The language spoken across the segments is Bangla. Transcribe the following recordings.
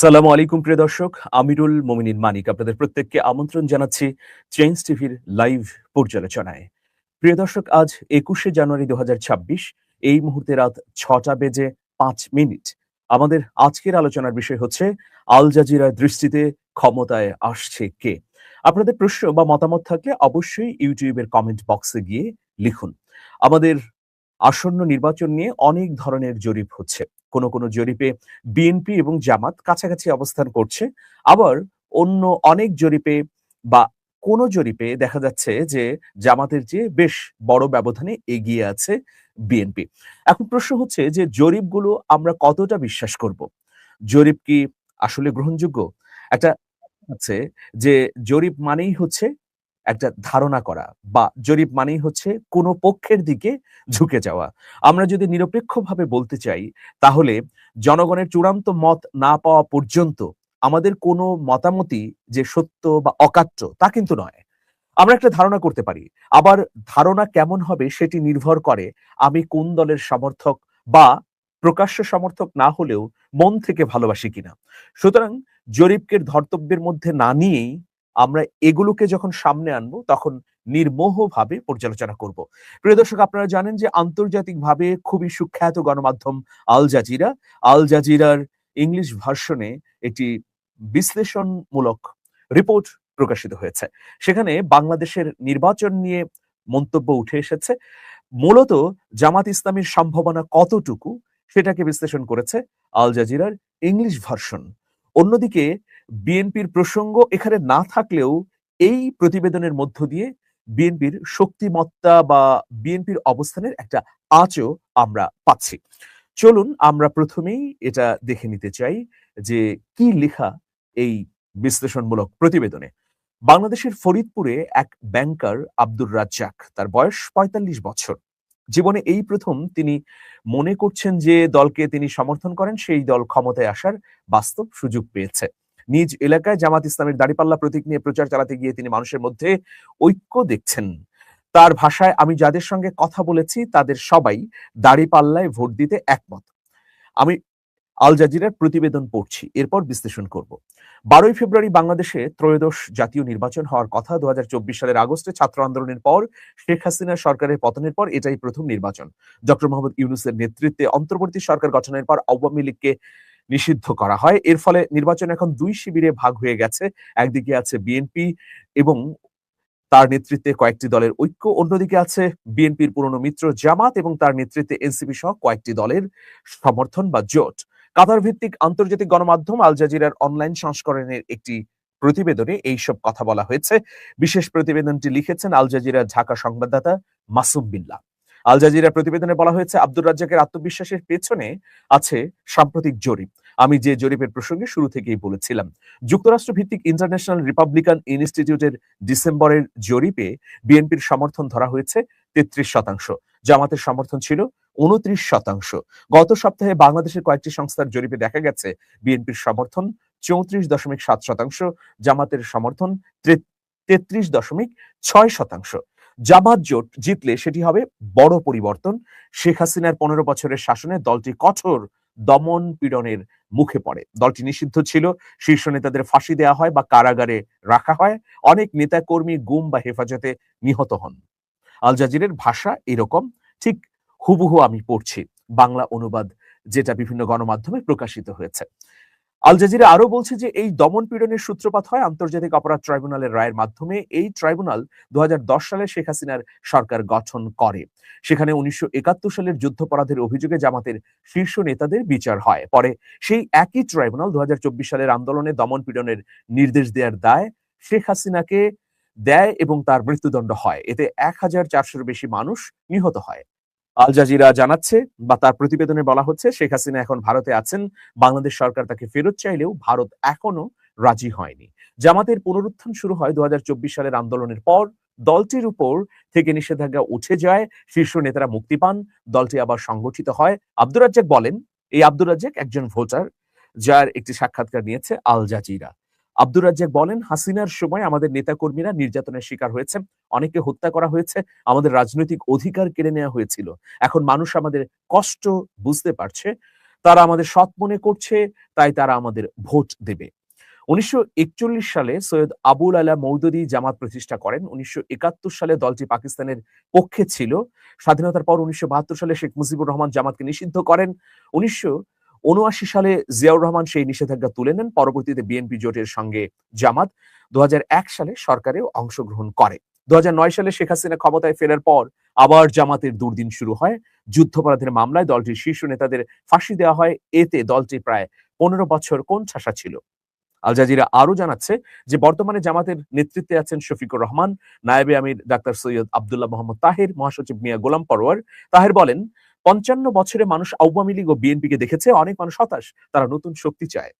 সালামু আলাইকুম, প্রিয় দর্শক। আমিরুল মোমিনিন মানিক আপনাদের প্রত্যেককে আমন্ত্রণ জানাচ্ছি চেঞ্জ টিভির লাইভ পর্যালোচনায়। প্রিয় দর্শক, আজ একুশে জানুয়ারি দুহাজার ছাব্বিশ, এই মুহূর্তে রাত ছটা বেজে পাঁচ মিনিট। আমাদের আজকের আলোচনার বিষয় হচ্ছে, আল জাজিরার দৃষ্টিতে ক্ষমতায় আসছে কে? আপনাদের প্রশ্ন বা মতামত থাকলে অবশ্যই ইউটিউবের কমেন্ট বক্সে গিয়ে লিখুন। আমাদের আসন্ন নির্বাচন নিয়ে অনেক ধরনের জরিপ হচ্ছে। কোন কোনো জরিপে বিএনপি এবং জামাত কাছাকাছি অবস্থান করছে। আবার অন্য অনেক জরিপে বা কোন জরিপে দেখা যাচ্ছে যে জামাতের চেয়ে বেশ বড় ব্যবধানে এগিয়ে আছে বিএনপি। এখন প্রশ্ন হচ্ছে যে জরিপগুলো আমরা কতটা বিশ্বাস করব? জরিপ কি আসলে গ্রহণযোগ্য? একটা আছে যে জরিপ মানেই হচ্ছে একটা ধারণা করা বা জরিপ মানেই হচ্ছে কোনো পক্ষের দিকে ঝুঁকে যাওয়া। আমরা যদি নিরপেক্ষভাবে বলতে চাই, তাহলে জনগণের চূড়ান্ত মত না পাওয়া পর্যন্ত আমাদের কোনো মতামতই যে সত্য বা অকাট্য তা কিন্তু নয়। আমরা একটা ধারণা করতে পারি, আবার ধারণা কেমন হবে সেটি নির্ভর করে আমি কোন দলের সমর্থক বা প্রকাশ্য সমর্থক না হলেও মন থেকে ভালোবাসি কিনা। সুতরাং জরিপকে ধর্তব্যের মধ্যে না নিয়েই আমরা এগুলোকে যখন সামনে আনব, তখন নির্মোহভাবে পর্যালোচনা করব। প্রিয় দর্শক, আপনারা জানেন যে আন্তর্জাতিকভাবে খুবই সুখ্যাত গণমাধ্যম আল জাজিরা। আল জাজিরার ইংলিশ ভার্সনে একটি বিশ্লেষণমূলক রিপোর্ট প্রকাশিত হয়েছে। সেখানে বাংলাদেশের নির্বাচন নিয়ে মন্তব্য উঠে এসেছে। মূলত জামাত ইসলামের সম্ভাবনা কতটুকু, সেটাকে বিশ্লেষণ করেছে আল জাজিরার ইংলিশ ভার্সন। অন্যদিকে বিএনপির প্রসঙ্গ এখানে না থাকলেও এই প্রতিবেদনের মধ্য দিয়ে বিএনপির শক্তিমত্তা বা বিএনপির অবস্থানের একটা আঁচও আমরা পাচ্ছি। চলুন আমরা প্রথমেই এটা দেখে নিতে চাই যে কি লেখা এই বিশ্লেষণমূলক প্রতিবেদনে। বাংলাদেশের ফরিদপুরে এক ব্যাংকার আব্দুর রাজ্জাক, তার বয়স ৪৫ বছর। জীবনে এই প্রথম তিনি মনে করছেন যে দলকে তিনি সমর্থন করেন, সেই দল ক্ষমতায় আসার বাস্তব সুযোগ পেয়েছে। নিজ এলাকায় জামাত ইসলামের দাড়িপাল্লা প্রতীক নিয়ে প্রচার চালাতে গিয়ে তিনি মানুষের মধ্যে ঐক্য দেখছেন। তার ভাষায় আমি যাদের সঙ্গে কথা বলেছি, তাদের সবাই দাড়িপাল্লায় ভোট দিতে একমত। আমি আল জাজিরার প্রতিবেদন পড়ছি, এরপর বিশ্লেষণ করব। বারোই ফেব্রুয়ারি বাংলাদেশে ত্রয়োদশ জাতীয় নির্বাচন হওয়ার কথা, দু হাজার চব্বিশ সালের আগস্টে ছাত্র আন্দোলনের পর শেখ হাসিনা সরকারের পতনের পর এটাই প্রথম নির্বাচন। ডক্টর মোহাম্মদ ইউনুসের নেতৃত্বে অন্তর্বর্তী সরকার গঠনের পর আওয়ামী লীগকে নিষিদ্ধ করা হয়। এর ফলে নির্বাচন এখন দুই শিবিরে ভাগ হয়ে গেছে, একদিকে আছে বিএনপি এবং তার নেতৃত্বে কয়েকটি দলের ঐক্য, অন্যদিকে আছে বিএনপির পুরনো মিত্র জামাত এবং তার নেতৃত্বে এনসিপি সহ কয়েকটি দলের সমর্থন বা জোট। কাতার ভিত্তিক আন্তর্জাতিক গণমাধ্যম আল জাজিরার অনলাইন সংস্করণের একটি প্রতিবেদনে এইসব কথা বলা হয়েছে। বিশেষ প্রতিবেদনটি লিখেছেন আল জাজিরার ঢাকা সংবাদদাতা মাসুম বিল্লাহ আল জাজিরা প্রতিবেদনে বলা হয়েছে, আব্দুর রাজ্জাকের আত্মবিশ্বাসের পেছনে আছে সাম্প্রতিক জরিপ। আমি যে জরিপের প্রসঙ্গে শুরু থেকেই বলেছিলাম যুক্তরাষ্ট্র ভিত্তিক ইন্টারন্যাশনাল রিপাবলিকান ইনস্টিটিউটের ডিসেম্বরের জরিপে বিএনপির সমর্থন ধরা হয়েছে তেত্রিশ শতাংশ। জামাতের সমর্থন ছিল উনত্রিশ শতাংশ। গত সপ্তাহে বাংলাদেশের কয়েকটি সংস্থার জরিপে দেখা গেছে, বিএনপির সমর্থন চৌত্রিশ দশমিক সাত শতাংশ, জামাতের সমর্থন তেত্রিশ দশমিক ছয় শতাংশ। জামাত জোট জিতলে সেটি হবে বড় পরিবর্তন। শেখ হাসিনার পনেরো বছরের শাসনে দলটি কঠোর দমন পীড়নের মুখে পড়ে। দলটি নিষিদ্ধ ছিল, শীর্ষ নেতাদের ফাঁসি দেওয়া হয় বা কারাগারে রাখা হয়। অনেক নেতা কর্মী গুম বা হেফাজতে নিহত হন। আল জাজিরের ভাষা এরকম, ঠিক হুবহু আমি পড়ছি বাংলা অনুবাদ যেটা বিভিন্ন গণমাধ্যমে প্রকাশিত হয়েছে। আল জাজিরা আরও বলছে যে এই দমন পীড়নের সূত্রপাত হয় আন্তর্জাতিক অপরাধ ট্রাইব্যুনালের রায়ের মাধ্যমে। এই ট্রাইব্যুনাল দু সালে শেখ হাসিনার সরকার গঠন করে। সেখানে উনিশশো সালের যুদ্ধপরাধের অভিযোগে জামাতের শীর্ষ নেতাদের বিচার হয়। পরে সেই একই ট্রাইব্যুনাল দু হাজার চব্বিশ সালের আন্দোলনে দমন পীড়নের নির্দেশ দেওয়ার দায় শেখ হাসিনাকে দেয় এবং তার মৃত্যুদণ্ড হয়। এতে এক হাজার চারশোর বেশি মানুষ নিহত হয়। আল জাজিরা জানাচ্ছে বা তার প্রতিবেদনে বলা হচ্ছে, শেখ হাসিনা এখন ভারতে আছেন। বাংলাদেশ সরকার তাকে ফেরত চাইলেও ভারত এখনও রাজি হয়নি। জামাতের পুনরুত্থান শুরু হয় দু হাজার চব্বিশ সালের আন্দোলনের পর। দলটির উপর থেকে নিষেধাজ্ঞা উঠে যায়, শীর্ষ নেতারা মুক্তি পান, দলটি আবার সংগঠিত হয়। আব্দুর রাজ্জাক বলেন, এই আব্দুর রাজ্জাক একজন ভোটার, যার একটি সাক্ষাৎকার নিয়েছে আল জাজিরা। আব্দুর রাজ্জাক বলেন, হাসিনার সময় আমাদের নেতাকর্মীরা নির্যাতনের শিকার হয়েছে। অনেকে হত্যা করা হয়েছে। আমাদের রাজনৈতিক অধিকার কেড়ে নেওয়া হয়েছিল। এখন মানুষ আমাদের কষ্ট বুঝতে পারছে। তারা আমাদের সৎ মনে করছে, তাই তারা আমাদের ভোট দেবে। উনিশশো সালে সৈয়দ আবুল আলা মৌদুদি জামাত প্রতিষ্ঠা করেন। উনিশশো একাত্তর সালে দলটি পাকিস্তানের পক্ষে ছিল। স্বাধীনতার পর উনিশশো বাহাত্তর সালে শেখ মুজিবুর রহমান জামাতকে নিষিদ্ধ করেন। উনিশশো উনআশি সালে জিয়াউর রহমান সেই নিষেধাজ্ঞা তুলে নেন, পরবর্তীতে বিএনপি জোটের সঙ্গে জামাত। দু সালে সরকারেও অংশগ্রহণ করে। দু সালে শেখ হাসিনা ক্ষমতায় ফেরার পর আবার জামাতের দুর্দিন শুরু হয়। যুদ্ধপরাধের মামলায় দলটির শীর্ষ নেতাদের ফাঁসি দেওয়া হয়। এতে দলটি প্রায় পনেরো বছর কোন ছাসা ছিল। আল জাজিরা আরও জানাচ্ছে যে, বর্তমানে জামাতের নেতৃত্বে আছেন শফিকুর রহমান, নায়েবে আমির ডাক্তার সৈয়দ আবদুল্লাহ মোহাম্মদ তাহের, মহাসচিব মিয়া গোলাম পরোয়ার। তাহের বলেন পঞ্চান্ন বছরে মানুষ আওয়ামী লীগ ও বিএনপিকে দেখেছে, অনেক মানুষ হতাশ, তারা নতুন শক্তি চায়।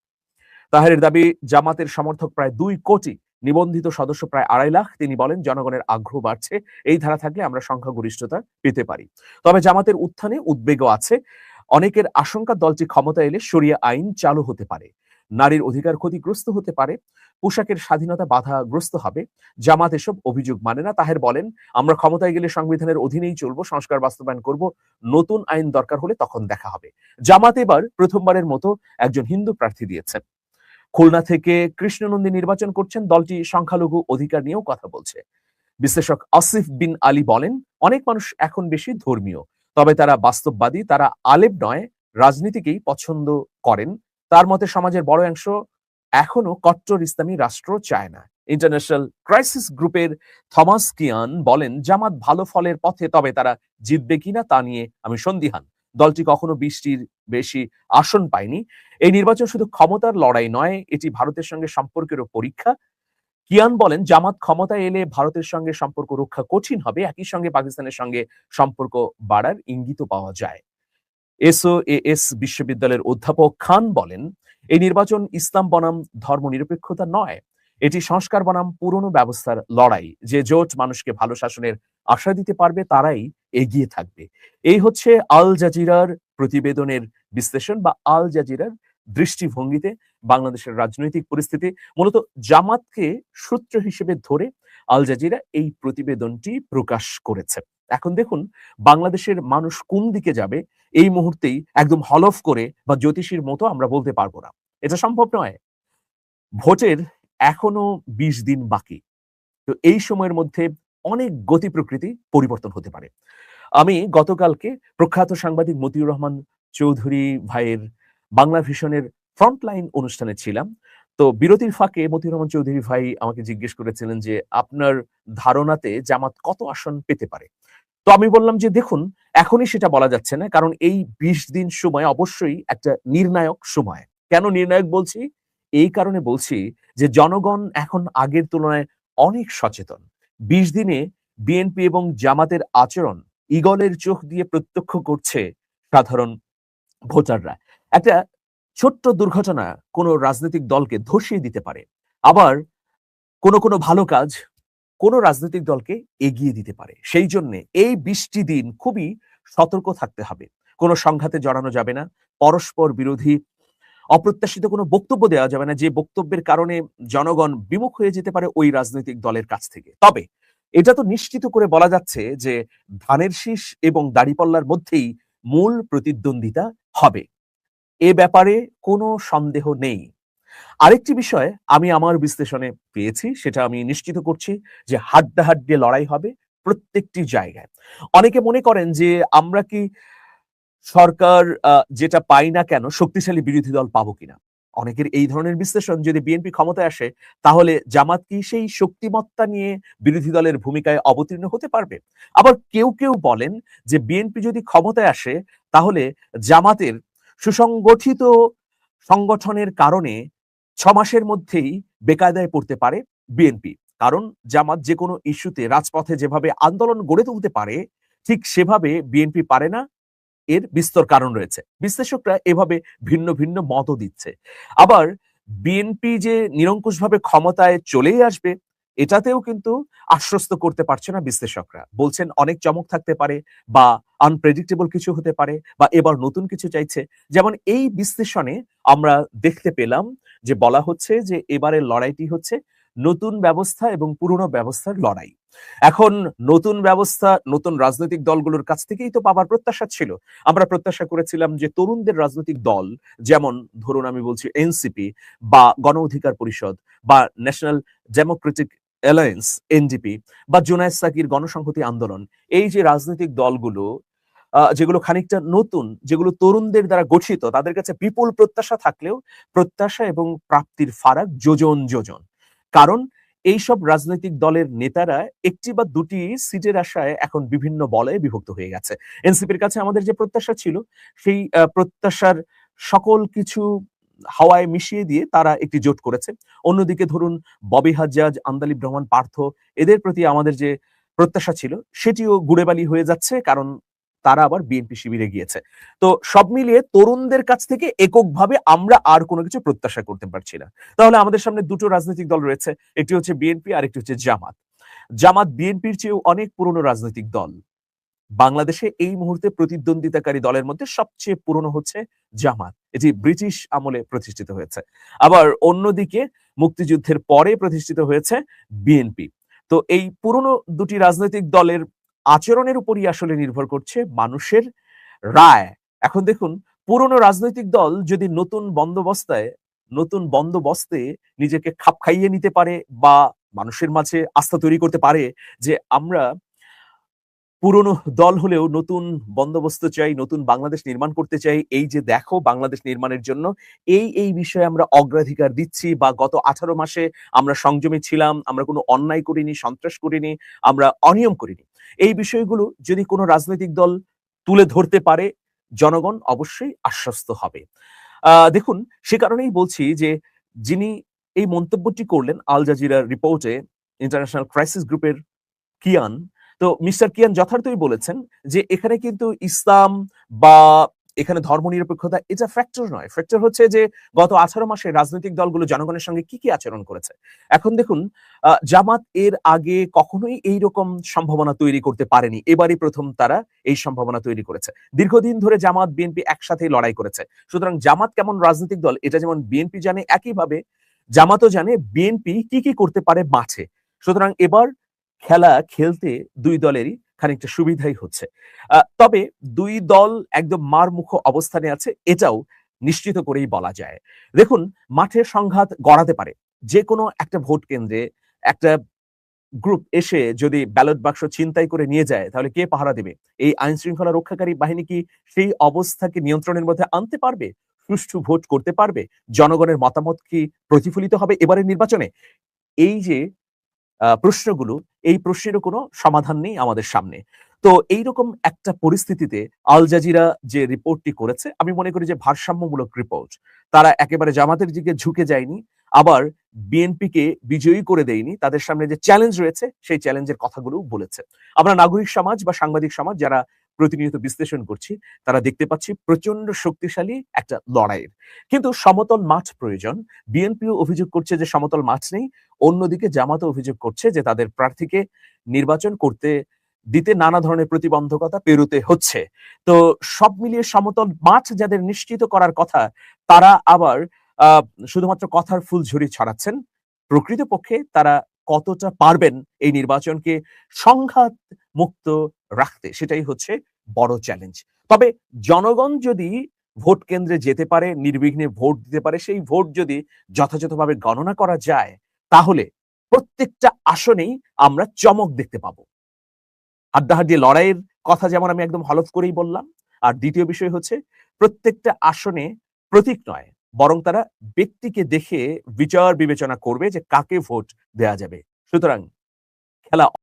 তাহের দাবি, জামাতের সমর্থক প্রায় দুই কোটি, নিবন্ধিত সদস্য প্রায় আড়াই লাখ, তিনি বলেন জনগণের আগ্রহ বাড়ছে, এই ধারা থাকলে আমরা সংখ্যাগরিষ্ঠতা পেতে পারি। তবে জামাতের উত্থানে উদ্বেগও আছে, অনেকের আশঙ্কা দলটি ক্ষমতা এলে সরিয়া আইন চালু হতে পারে। নারীর অধিকার ক্ষতিগ্রস্ত হতে পারে পোশাকের স্বাধীনতা বাধাগ্রস্ত হবে। জামাত এসব অভিযোগ মানে না। তাহের বলেন, আমরা ক্ষমতায় গেলে সংবিধানের অধীনেই চলবো, সংস্কার বাস্তবায়ন করব, নতুন আইন দরকার হলে তখন দেখা হবে। জামাত এবার প্রথমবারের মতো একজন হিন্দু প্রার্থী দিয়েছেন খুলনা থেকে কৃষ্ণনন্দী নির্বাচন করছেন, দলটি সংখ্যালঘু অধিকার নিয়েও কথা বলছে। বিশ্লেষক আসিফ বিন আলী বলেন, অনেক মানুষ এখন বেশি ধর্মীয়, তবে তারা বাস্তববাদী, তারা আলেব নয়, রাজনীতিকেই পছন্দ করেন। তার মতে সমাজের বড় অংশ এখনও কট্টর ইসলামী রাষ্ট্র চায় না। ইন্টারন্যাশনাল ক্রাইসিস গ্রুপের থমাস কিয়ান বলেন, জামাত ভালো ফলের পথে, তবে তারা জিতবে কিনা তা নিয়ে আমি সন্দিহান। দলটি কখনো বৃষ্টির বেশি আসন পায়নি। এই নির্বাচন শুধু ক্ষমতার লড়াই নয়, এটি ভারতের সঙ্গে সম্পর্কেরও পরীক্ষা। কিয়ান বলেন, জামাত ক্ষমতায় এলে ভারতের সঙ্গে সম্পর্ক রক্ষা কঠিন হবে, একই সঙ্গে পাকিস্তানের সঙ্গে সম্পর্ক বাড়ার ইঙ্গিত পাওয়া যায়। এসও এস বিশ্ববিদ্যালয়ের অধ্যাপক খান বলেন এই নির্বাচন ইসলাম বনাম ধর্মনিরপেক্ষতা নয়, এটি সংস্কার বনাম পুরনো ব্যবস্থার লড়াই। যে জোট মানুষকে ভালো শাসনের আশা দিতে পারবে, তারাই এগিয়ে থাকবে। এই হচ্ছে আল জাজিরার প্রতিবেদনের বিশ্লেষণ বা আল জাজিরার দৃষ্টিভঙ্গিতে বাংলাদেশের রাজনৈতিক পরিস্থিতি। মূলত জামাতকে সূত্র হিসেবে ধরে আল জাজিরা এই প্রতিবেদনটি প্রকাশ করেছে। এখন দেখুন, বাংলাদেশের মানুষ কোন দিকে যাবে, এই মুহূর্তেই একদম হলফ করে বা জ্যোতিষীর মতো আমরা বলতে পারব না। এটা সম্ভব নয়। ভোটের এখনও বিশ দিন বাকি। তো এই সময়ের মধ্যে অনেক গতি প্রকৃতি পরিবর্তন হতে পারে। আমি গতকালকে প্রখ্যাত সাংবাদিক মতিউর রহমান চৌধুরী ভাইয়ের বাংলা ভিশনের ফ্রন্টলাইন অনুষ্ঠানে ছিলাম। তো বিরতির ফাঁকে মতিউর রহমান চৌধুরী ভাই আমাকে জিজ্ঞেস করেছিলেন যে, আপনার ধারণাতে জামাত কত আসন পেতে পারে? তো আমি বললাম যে, দেখুন, এখনই সেটা বলা যাচ্ছে না, কারণ এই বিশ দিন সময় অবশ্যই একটা নির্ণায়ক সময়। কেন নির্ণায়ক বলছি? এই কারণে বলছি যে, জনগণ এখন আগের তুলনায় অনেক সচেতন। বিশ দিনে বিএনপি এবং জামাতের আচরণ ইগলের চোখ দিয়ে প্রত্যক্ষ করছে সাধারণ ভোটাররা। একটা ছোট্ট দুর্ঘটনা কোনো রাজনৈতিক দলকে ধসিয়ে দিতে পারে। আবার কোনো কোনো ভালো কাজ কোনো রাজনৈতিক দলকে এগিয়ে দিতে পারে। সেই জন্য এই বৃষ্টি দিন খুবই সতর্ক থাকতে হবে। কোনো সংঘাতে জড়ানো যাবে না। পরস্পর বিরোধী অপ্রত্যাশিত কোনো বক্তব্য দেওয়া যাবে না। যে বক্তব্যের কারণে জনগণ বিমুখ হয়ে যেতে পারে ওই রাজনৈতিক দলের কাছ থেকে। তবে এটা তো নিশ্চিত করে বলা যাচ্ছে যে ধানের শীষ এবং দাড়িপল্লার মধ্যেই মূল প্রতিদ্বন্দ্বিতা হবে। এ ব্যাপারে কোনো সন্দেহ নেই। আরেকটি বিষয় আমি আমার বিশ্লেষণে পেয়েছি, সেটা আমি নিশ্চিত করছি যে হাড্ডাহাড্ডে লড়াই হবে প্রত্যেকটি জায়গায়। অনেকে মনে করেন যে আমরা কি সরকার যেটা পাই না কেন শক্তিশালী বিরোধী দল পাবো কিনা? অনেকের এই ধরনের বিশ্লেষণ যদি বিএনপি ক্ষমতায় আসে, তাহলে জামাত কি সেই শক্তিমত্তা নিয়ে বিরোধী দলের ভূমিকায় অবতীর্ণ হতে পারবে? আবার কেউ কেউ বলেন যে বিএনপি যদি ক্ষমতায় আসে, তাহলে জামাতের সুসংগঠিত সংগঠনের কারণে ছ মাসের মধ্যেই বেকায়দায় পড়তে পারে বিএনপি। কারণ জামাত যে কোনো ইস্যুতে রাজপথে যেভাবে আন্দোলন গড়ে তুলতে পারে, ঠিক সেভাবে বিএনপি পারে না। এর বিস্তর কারণ রয়েছে। বিশ্লেষকরা এভাবে ভিন্ন ভিন্ন মতও দিচ্ছে। আবার বিএনপি যে নিরঙ্কুশভাবে ক্ষমতায় চলেই আসবে এটাতেও কিন্তু আশ্বস্ত করতে পারছে না বিশ্লেষকরা। বলছেন অনেক চমক থাকতে পারে বা আনপ্রেডিক্টেবল কিছু হতে পারে বা এবার নতুন কিছু চাইছে। যেমন এই বিশ্লেষণে আমরা দেখতে পেলাম যে বলা হচ্ছে যে এবারের লড়াইটি হচ্ছে নতুন ব্যবস্থা এবং পুরনো ব্যবস্থার লড়াই। এখন নতুন ব্যবস্থা, নতুন রাজনৈতিক দলগুলোর কাছ থেকেই তো পাবার প্রত্যাশা ছিল। আমরা প্রত্যাশা করেছিলাম যে তরুণদের রাজনৈতিক দল, যেমন ধরুন আমি বলছি এনসিপি বা গণ অধিকার পরিষদ বা ন্যাশনাল ডেমোক্রেটিক অ্যালায়েন্স এনডিপি বা জুনায়দ সাকির গণসংহতি আন্দোলন, এই যে রাজনৈতিক দলগুলো যেগুলো খানিকটা নতুন, যেগুলো তরুণদের দ্বারা গঠিত, তাদের কাছে বিপুল প্রত্যাশা থাকলেও প্রত্যাশা এবং প্রাপ্তির ফারাক যোজন যোজন। কারণ এইসব রাজনৈতিক দলের নেতারা একটি বা দুটি সিটের আশায় এখন বিভিন্ন বলয়ে বিভক্ত হয়ে গেছে। এনসিপির কাছে আমাদের যে প্রত্যাশা ছিল, সেই প্রত্যাশার সকল কিছু হাওয়ায় মিশিয়ে দিয়ে তারা একটি জোট করেছে। অন্যদিকে ধরুন ববি হাজ্জাজ, আন্দালিব রহমান পার্থ, এদের প্রতি আমাদের যে প্রত্যাশা ছিল, সেটিও গুড়েবালি হয়ে যাচ্ছে, কারণ তারা আবার বিএনপি শিবিরে গিয়েছে। তো সব মিলিয়ে তরুণদের কাছ থেকে এককভাবে আমরা আর কোনো কিছু প্রত্যাশা করতে পারছি না। তাহলে আমাদের সামনে দুটো রাজনৈতিক দল রয়েছে, একটি হচ্ছে বিএনপি আর একটি হচ্ছে জামাত। জামাত বিএনপির চেয়েও অনেক পুরনো রাজনৈতিক দল। বাংলাদেশে এই মুহূর্তে প্রতিদ্বন্দ্বিতাকারী দলের মধ্যে সবচেয়ে পুরনো হচ্ছে জামাত। এটি ব্রিটিশ আমলে প্রতিষ্ঠিত হয়েছে। আবার অন্যদিকে মুক্তিযুদ্ধের পরে প্রতিষ্ঠিত হয়েছে বিএনপি তো এই পুরনো দুটি রাজনৈতিক দলের আচরণের উপরই আসলে নির্ভর করছে মানুষের রায়। এখন দেখুন, পুরনো রাজনৈতিক দল যদি নতুন বন্দোবস্তায়, নতুন বন্দোবস্তে নিজেকে খাপ খাইয়ে নিতে পারে বা মানুষের মাঝে আস্থা তৈরি করতে পারে যে আমরা পুরনো দল হলেও নতুন বন্দোবস্ত চাই, নতুন বাংলাদেশ নির্মাণ করতে চাই, এই যে দেখো বাংলাদেশ নির্মাণের জন্য, এই এই বিষয়ে আমরা অগ্রাধিকার দিচ্ছি বা গত আঠারো মাসে আমরা সংযমী ছিলাম, আমরা কোনো অন্যায় করিনি, সন্ত্রাস করিনি, আমরা অনিয়ম করিনি। এই বিষয়গুলো যদি কোনো রাজনৈতিক দল তুলে ধরতে পারে, জনগণ অবশ্যই আশ্বস্ত হবে। দেখুন, সে কারণেই বলছি যে যিনি এই মন্তব্যটি করলেন আল জাজিরার রিপোর্টে, ইন্টারন্যাশনাল ক্রাইসিস গ্রুপের কিয়ান তো মিস্টার কিয়ান যথার্থই বলেছেন যে এখানে কিন্তু ইসলাম বা এখানে ধর্মনিরপেক্ষতা, এটা ফ্যাক্টর নয়। ফ্যাক্টর হচ্ছে যে গত আঠারো মাসে রাজনৈতিক দলগুলো জনগণের সঙ্গে কি কি আচরণ করেছে। এখন দেখুন জামাত এর আগে কখনোই এই রকম সম্ভাবনা তৈরি করতে পারেনি। এবারই প্রথম তারা এই সম্ভাবনা তৈরি করেছে। দীর্ঘদিন ধরে জামাত, বিএনপি একসাথে লড়াই করেছে। সুতরাং জামাত কেমন রাজনৈতিক দল, এটা যেমন বিএনপি জানে, একইভাবে জামাতও জানে বিএনপি কি কি করতে পারে মাঠে। সুতরাং এবার খেলা খেলতে দুই দলেরই খানিকটা সুবিধাই হচ্ছে। তবে দুই দল একদম মারমুখ অবস্থানে আছে, এটাও নিশ্চিত করেই বলা যায়। দেখুন, মাঠে সংঘাত গড়াতে পারে যে কোনো একটা ভোট কেন্দ্রে একটা গ্রুপ এসে যদি ব্যালট বাক্স ছিনতাই করে নিয়ে যায়, তাহলে কে পাহারা দেবে? এই আইন শৃঙ্খলা রক্ষাকারী বাহিনী কি সেই অবস্থাকে নিয়ন্ত্রণের মধ্যে আনতে পারবে? সুষ্ঠু ভোট করতে পারবে? জনগণের মতামত কি প্রতিফলিত হবে এবারের নির্বাচনে? এই যে প্রশ্নগুলো, এই প্রশ্নেরও কোনো সমাধান নেই আমাদের সামনে। তো এইরকম একটা পরিস্থিতিতে আল জাজিরা যে রিপোর্টটি করেছে, আমি মনে করি যে ভারসাম্যমূলক রিপোর্ট। তারা একেবারে জামাতের দিকে ঝুঁকে যায়নি, আবার বিএনপিকে বিজয়ী করে দেয়নি, তাদের সামনে যে চ্যালেঞ্জ রয়েছে, সেই চ্যালেঞ্জের কথাগুলো বলেছে। আমরা নাগরিক সমাজ বা সাংবাদিক সমাজ যারা প্রতিনিয়ত বিশ্লেষণ করছি, তারা দেখতে পাচ্ছি প্রচণ্ড শক্তিশালী একটা লড়াইয়ের। কিন্তু সমতল মাঠ প্রয়োজন। বিএনপিও অভিযোগ করছে যে সমতল মাঠ নেই। অন্যদিকে জামাতও অভিযোগ করছে যে তাদের প্রার্থীকে নির্বাচন করতে, দিতে নানা ধরনের প্রতিবন্ধকতা পেরোতে হচ্ছে। তো সব মিলিয়ে সমতল মাঠ যাদের নিশ্চিত করার কথা, তারা আবার শুধুমাত্র কথার ফুলঝুরি ছড়াচ্ছেন। প্রকৃতপক্ষে তারা কতটা পারবেন এই নির্বাচনকে সংঘাত মুক্ত রাখতে? সেটাই হচ্ছে বড় চ্যালেঞ্জ তবে জনগণ যদি ভোট কেন্দ্রে যেতে পারে, নির্বিঘ্নে ভোট দিতে পারে, সেই ভোট যদি যথাযথভাবে গণনা করা যায়, তাহলে প্রত্যেকটা আসনেই আমরা চমক দেখতে পাবো। হাড্ডাহাড্ডি লড়াইয়ের কথা যেমন আমি একদম হলফ করেই বললাম, আর দ্বিতীয় বিষয় হচ্ছে প্রত্যেকটা আসনে প্রতীক নয় বরং তারা ব্যক্তিকে দেখে বিচার বিবেচনা করবে যে কাকে ভোট দেয়া যাবে। সুতরাং খেলা